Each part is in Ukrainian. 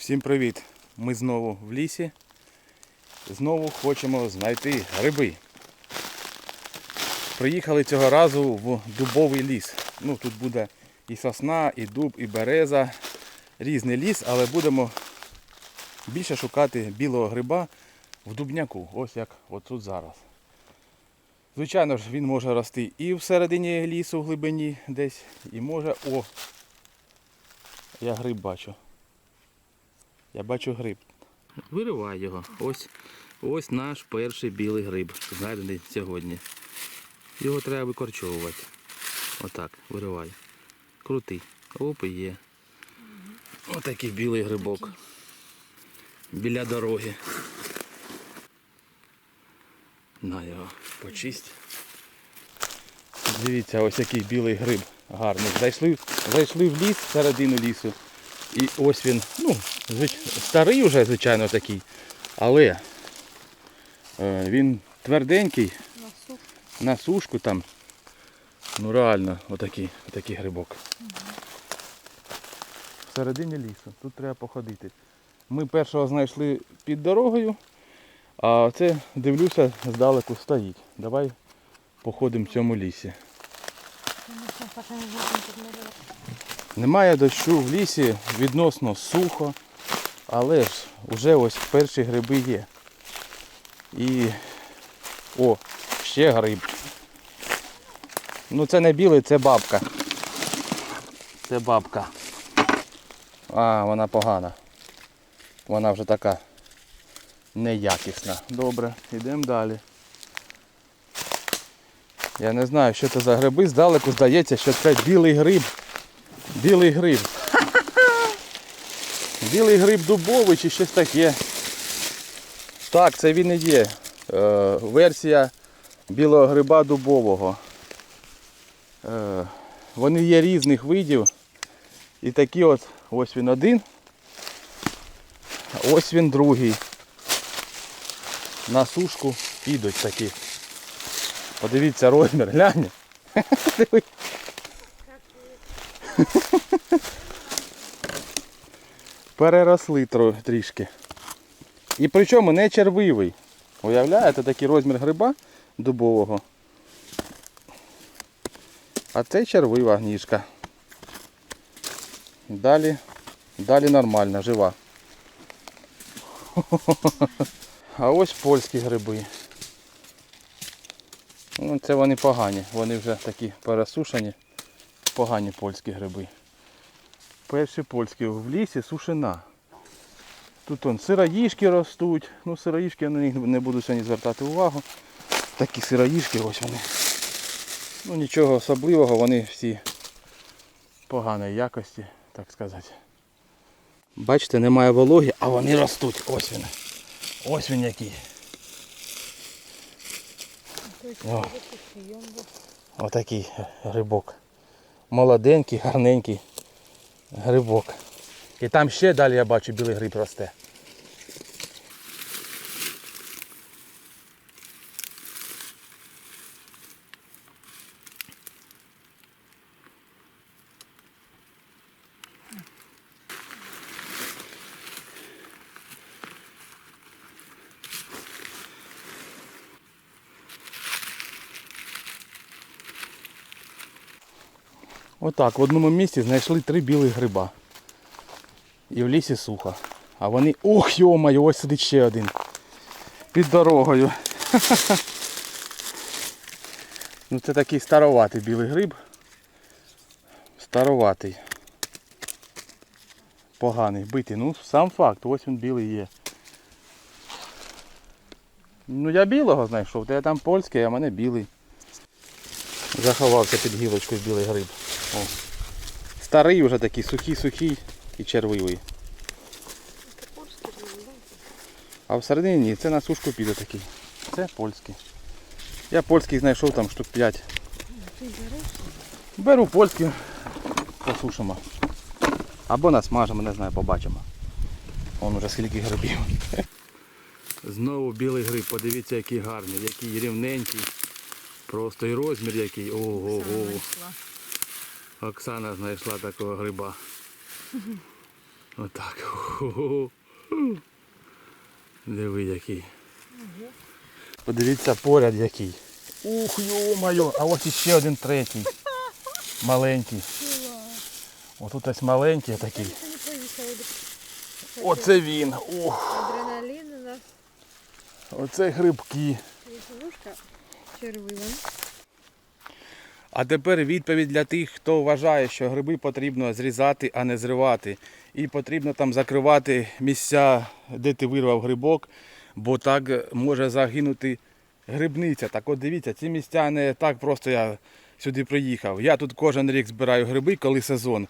Всім привіт! Ми знову в лісі. Знову хочемо знайти гриби. Приїхали цього разу в дубовий ліс. Ну, тут буде і сосна, і дуб, і береза. Різний ліс, але будемо більше шукати білого гриба в дубняку. Ось як от тут зараз. Звичайно ж, він може рости і всередині лісу в глибині десь, і може. О! Я гриб бачу. Я бачу гриб. Виривай його. Ось, ось наш перший білий гриб, знайдений сьогодні. Його треба викорчовувати. Отак, виривай. Крутий. Оп, і є. Отакий білий грибок. Біля дороги. На його почисть. Дивіться, ось який білий гриб гарний. Зайшли, зайшли в ліс, всередину лісу. І ось він, ну, звич... старий вже, звичайно, такий, але е, він тверденький, на сушку там. Ну реально, отакий, отакий грибок. Всередині лісу. Тут треба походити. Ми першого знайшли під дорогою, а це, дивлюся, здалеку стоїть. Давай походимо в цьому лісі. Немає дощу в лісі, відносно сухо, але ж вже ось перші гриби є. І... О, ще гриб. Ну це не білий, це бабка. Це бабка. А, вона погана. Вона вже така неякісна. Добре, йдемо далі. Я не знаю, що це за гриби. Здалеку здається, що це білий гриб. Білий гриб. Білий гриб дубовий чи щось таке. Так, це він і є. Е, версія білого гриба дубового. Е, вони є різних видів. І такі от, ось він один. Ось він другий. На сушку підуть такі. Подивіться розмір, глянь. Переросли трішки. І причому не червивий. Уявляєте, такий розмір гриба дубового. А це червива ніжка. Далі, далі нормальна, жива. А ось польські гриби. Ну, це вони погані. Вони вже такі пересушені. Погані польські гриби. Перші польські в лісі сушина. Тут он сироїшки ростуть. Ну сироїшки я на них не буду сьогодні звертати увагу. Такі сироїшки ось вони. Ну нічого особливого, вони всі поганої якості, так сказати. Бачите, немає вологи, а вони ростуть. Ось він. Ось він який. О. Отакий грибок. Молоденький, гарненький грибок. І там ще далі я бачу білий гриб росте. Отак, в одному місці знайшли три білих гриба. І в лісі сухо. А вони... Ох, йомаю, ось сидить ще один. Під дорогою. Ну це такий староватий білий гриб. Староватий. Поганий, битий. Ну сам факт, ось він білий є. Ну я білого знайшов, то я там польський, а в мене білий. Заховався під гілочкою білий гриб. О. Старий вже такий, сухий-сухий і червивий. А всередині ні, це на сушку піде такий. Це польський. Я польський знайшов там штук 5. Беру польський, посушимо. Або насмажимо, не знаю, побачимо. Вон уже скільки грибів. Знову білий гриб, подивіться який гарний, який рівненький. Просто і розмір який. Ого. Оксана знайшла такого гриба. Отак. Диви який. Подивіться поряд який. Ух, йо-моє, а ось іще один третій. Маленький. Отут ось маленький такий. Оце він. Ух, Адреналін у нас. оце грибки. Вушка червива. А тепер відповідь для тих, хто вважає, що гриби потрібно зрізати, а не зривати. І потрібно там закривати місця, де ти вирвав грибок, бо так може загинути грибниця. Так от дивіться, ці місця не так просто я сюди приїхав. Я тут кожен рік збираю гриби, коли сезон.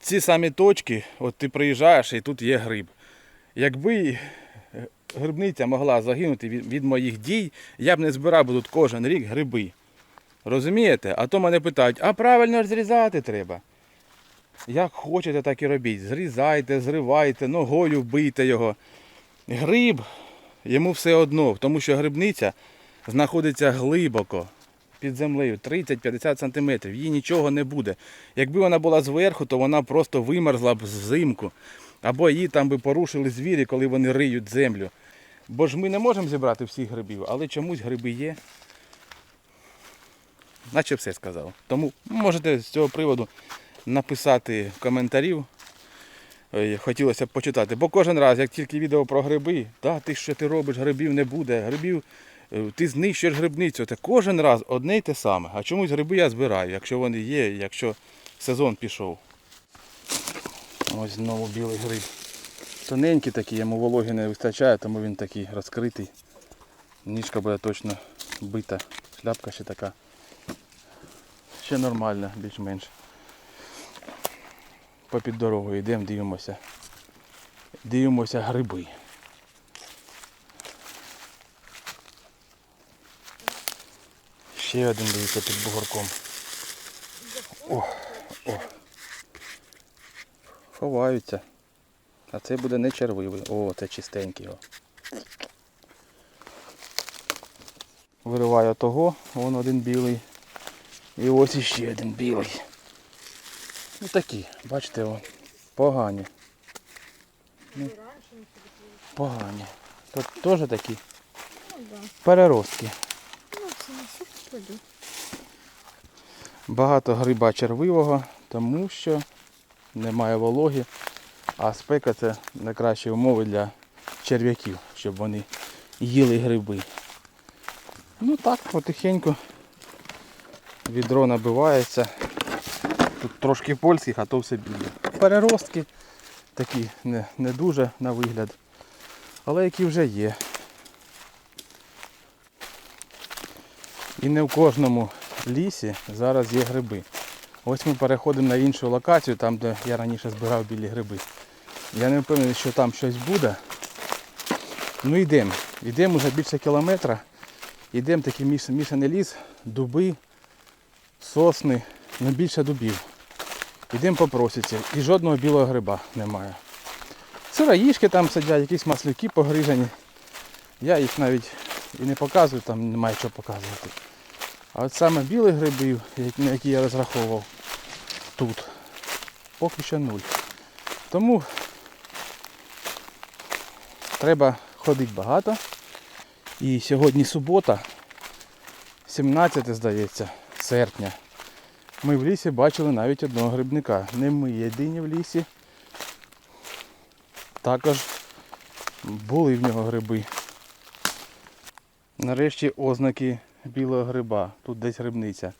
Ці самі точки, от ти приїжджаєш і тут є гриб. Якби грибниця могла загинути від, від моїх дій, я б не збирав тут кожен рік гриби. Розумієте? А то мене питають, а правильно ж зрізати треба. Як хочете, так і робіть. Зрізайте, зривайте, ногою вбийте його. Гриб йому все одно, тому що грибниця знаходиться глибоко під землею 30-50 см. Їй нічого не буде. Якби вона була зверху, то вона просто вимерзла б взимку. Або її там би порушили звірі, коли вони риють землю. Бо ж ми не можемо зібрати всіх грибів, але чомусь гриби є. Наче все сказав. Тому можете з цього приводу написати коментарів. Е, Хотілося б почитати. Бо кожен раз, як тільки відео про гриби, да, ти що ти робиш, грибів не буде, грибів, е, ти знищиш грибницю. Це кожен раз одне й те саме. А чомусь гриби я збираю, якщо вони є, якщо сезон пішов. Ось знову білий гриб. Тоненький такий, йому вологи не вистачає, тому він такий розкритий. Ніжка буде точно бита. Шляпка ще така. Ще нормально, більш-менш. Попід дорогою йдемо, дивимося. Дивимося гриби. Ще один дивиться під бугорком. О, о. Ховаються. А це буде не червивий. О, це чистенький. О. Вириваю того, вон один білий. І ось іще один білий. Ну такі, бачите, о, погані. Ну, погані. Тут теж такі переростки. Багато гриба червивого, тому що немає вологи, а спека це найкращі умови для черв'яків, щоб вони їли гриби. Ну так, потихеньку відро набивається. Тут трошки польських, а то все біле. Переростки такі не, не дуже на вигляд, але які вже є. І не в кожному лісі зараз є гриби. Ось ми переходимо на іншу локацію, там де я раніше збирав білі гриби. Я не впевнений, що там щось буде. Ну йдемо. Йдемо вже більше кілометра. Йдемо такий міш- мішаний ліс, дуби, сосни, ну більше дубів. Йдемо по просіці. І жодного білого гриба немає. Сироїшки там сидять, якісь маслюки погрижені. Я їх навіть і не показую, там немає чого показувати. А от саме білих грибів, на які я розраховував тут, поки що нуль. Тому треба ходити багато. І сьогодні субота, 17 здається, серпня. Ми в лісі бачили навіть одного грибника. Не ми єдині в лісі. Також були в нього гриби. Нарешті ознаки білого гриба. Тут десь грибниця.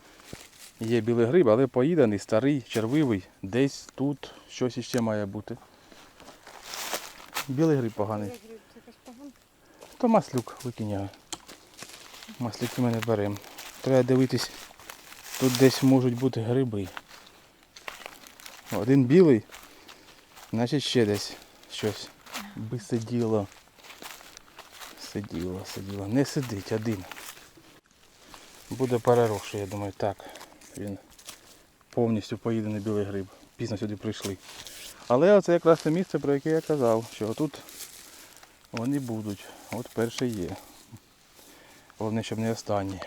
Є білий гриб, але поїданий, старий, червивий. Десь тут щось іще має бути. Білий гриб поганий. Це гриб, це якась поганка. То маслюк викинь його. Маслюки ми не беремо. Треба дивитись, тут десь можуть бути гриби. Один білий, значить ще десь щось би сиділо. Сиділо, сиділо. Не сидить один. Буде переросший, я думаю, так. Він повністю поїдений білий гриб. Пізно сюди прийшли. Але оце якраз те місце, про яке я казав, що тут вони будуть. От перший є. Головне, щоб не останній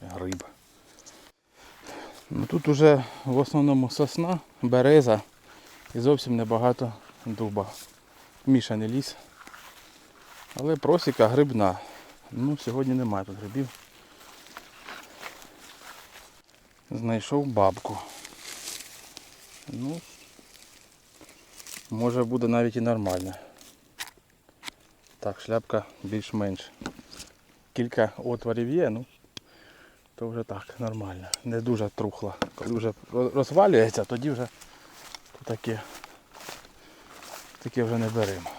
гриб. Ну, тут уже в основному сосна, береза і зовсім небагато дуба. Мішаний ліс. Але просіка грибна. Ну, сьогодні немає тут грибів. Знайшов бабку. Ну, може буде навіть і нормально. Так, шляпка більш-менш. Кілька отворів є, ну то вже так, нормально. Не дуже трухла. Коли вже роз- розвалюється, тоді вже таке, таке вже не беремо.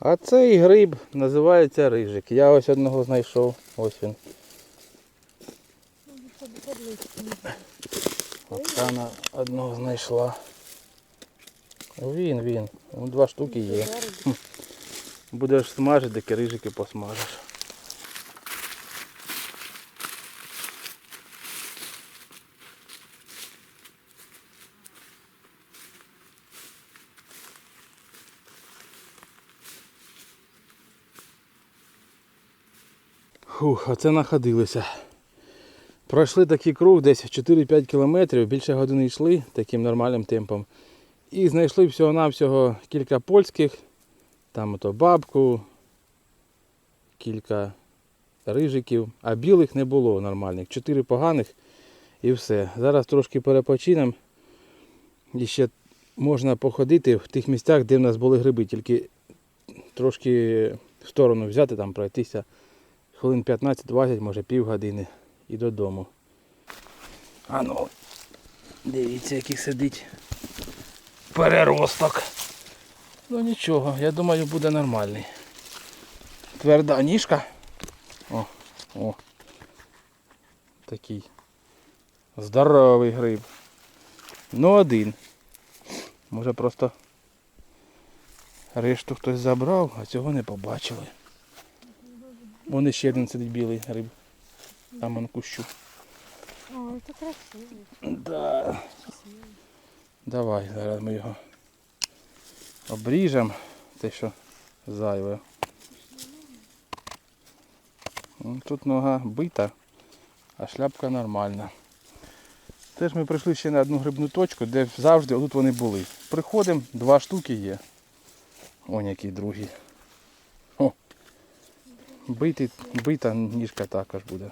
А цей гриб називається рижик. Я ось одного знайшов. Ось він. Оксана одного знайшла. Він, він. Два штуки є. Будеш смажити, такі рижики посмажеш. Фух, оце находилися. Пройшли такий круг десь 4-5 кілометрів, більше години йшли таким нормальним темпом. І знайшли всього-навсього кілька польських, там ото бабку, кілька рижиків, а білих не було нормальних. Чотири поганих і все. Зараз трошки перепочинемо. І ще можна походити в тих місцях, де в нас були гриби, тільки трошки в сторону взяти, там пройтися хвилин 15-20, може півгодини і додому. А ну, дивіться, який сидить переросток. Ну нічого, я думаю, буде нормальний. Тверда ніжка. О, о. Такий. Здоровий гриб. Ну один. Може просто решту хтось забрав, а цього не побачили. Вон ще один сидить білий гриб. Там он кущу. О, это красиво. Да. Давай, зараз ми його обріжемо, те, що зайве. Ну, Тут нога бита, а шляпка нормальна. Теж ми прийшли ще на одну грибну точку, де завжди отут вони були. Приходимо, два штуки є. Ось який другий. О. Битий, бита ніжка також буде.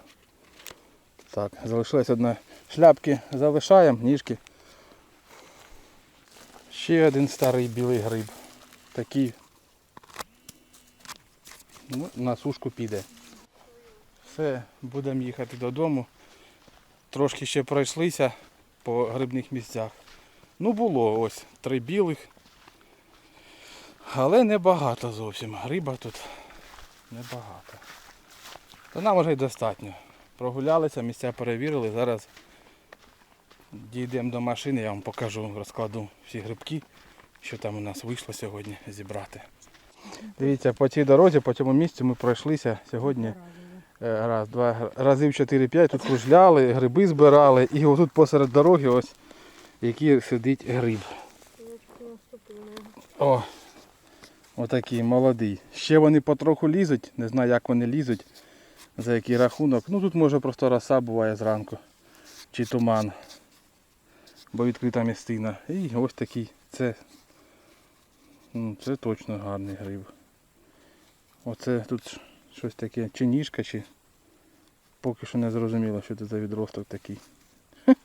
Так, залишилась одна шляпки залишаємо, ніжки. Ще один старий білий гриб. Такий ну, на сушку піде. Все, будемо їхати додому. Трошки ще пройшлися по грибних місцях. Ну було ось три білих. Але небагато зовсім. Гриба тут небагато. Та нам вже й достатньо. Прогулялися, місця перевірили. Зараз дійдемо до машини, я вам покажу, розкладу всі грибки, що там у нас вийшло сьогодні зібрати. Дивіться, по цій дорозі, по цьому місцю ми пройшлися сьогодні е, раз, два, разів 4-5, тут кружляли, гриби збирали і отут посеред дороги ось який сидить гриб. О, отакий молодий. Ще вони потроху лізуть, не знаю як вони лізуть, за який рахунок. Ну тут може просто роса буває зранку. Чи туман. Бо відкрита містина. І ось такий. Це, це точно гарний гриб. Оце тут щось таке, чи ніжка, чи поки що не зрозуміло, що це за відросток такий.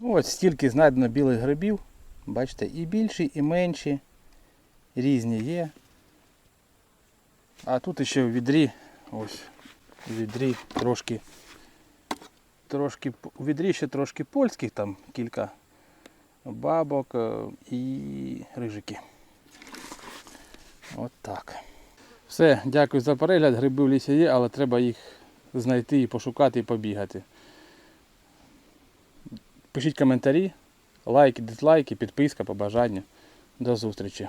Ось стільки знайдено білих грибів. Бачите, і більші, і менші. Різні є. А тут ще в відрі, ось у відрі трошки, трошки, у відрі ще трошки польських, там кілька бабок е, і рижики. От так. Все, дякую за перегляд. Гриби в лісі є, але треба їх знайти і пошукати і побігати. Пишіть коментарі, лайки, дизлайки, підписка, побажання. До зустрічі.